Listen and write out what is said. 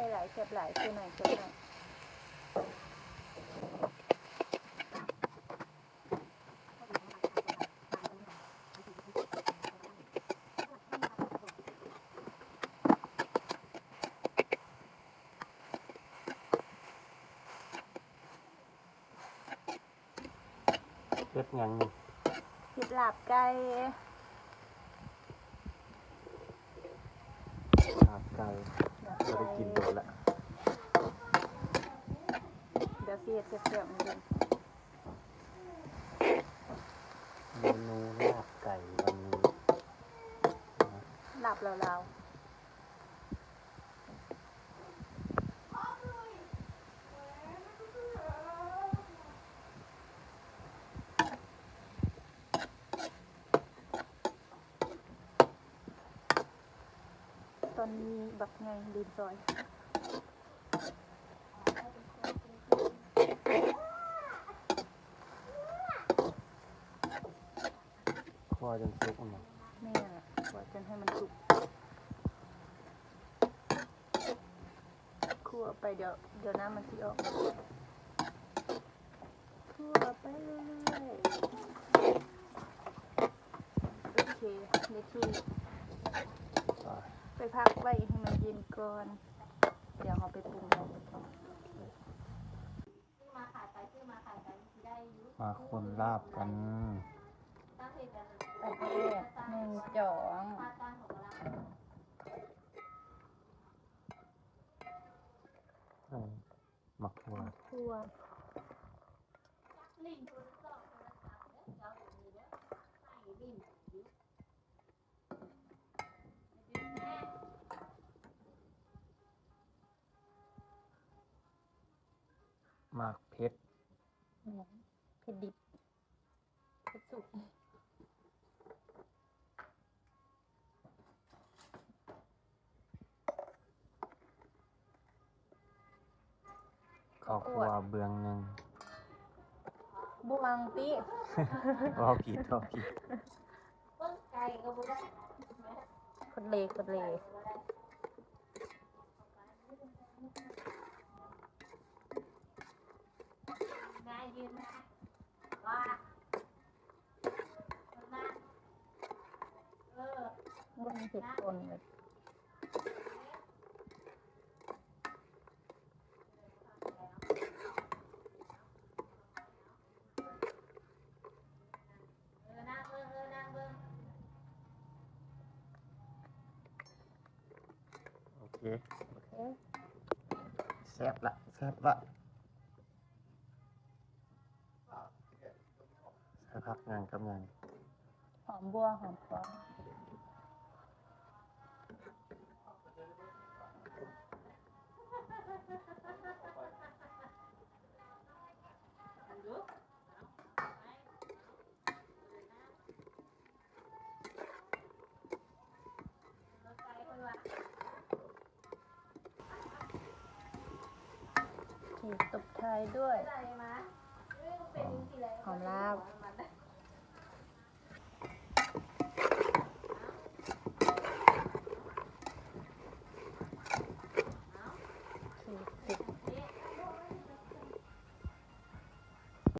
ส่หลายเก็บหลายคือหน่ อยเก็บหน่อยเฮ็ดหยังนี่เห็ดลาบไก่ลาบไก่เดี๋ยวบ่ได้กินโดนละเดี๋ยวสิเห็ดเสียบๆมันเป็นเมนูลาบไก่วันนี้นะลาบลาวๆ ตอนนี้บักไงดินซอยคั่วจนสุกเนาะแม่น่ะว่าจนให้มันสุกคั่วไปเดี๋ยวเดี๋ยวน้ำมันสิออกคั่วไปเรื่อยๆโอเคในที่ไป ไปพักไว้ให้มันเย็นก่อน เดี๋ยวเราไปปรุงกันมาคนลาบกันประเภทหนึ่งจ่องเออมาคั่วคั่ว มากเผ็ดเนี่ยเผ็ดดิบเผ็ดสุกข้าวคั่วเบืองหนึงบวงปีว่าผิดว่าผิด คนเลคนเล มันเผ็ดคนเลยโอเคเอ๊ะแซ่บละแซ่บละสักพักงานกำลัง หอมบัวหอมฟอง โอเคตบท้ายด้วยหอมลาบ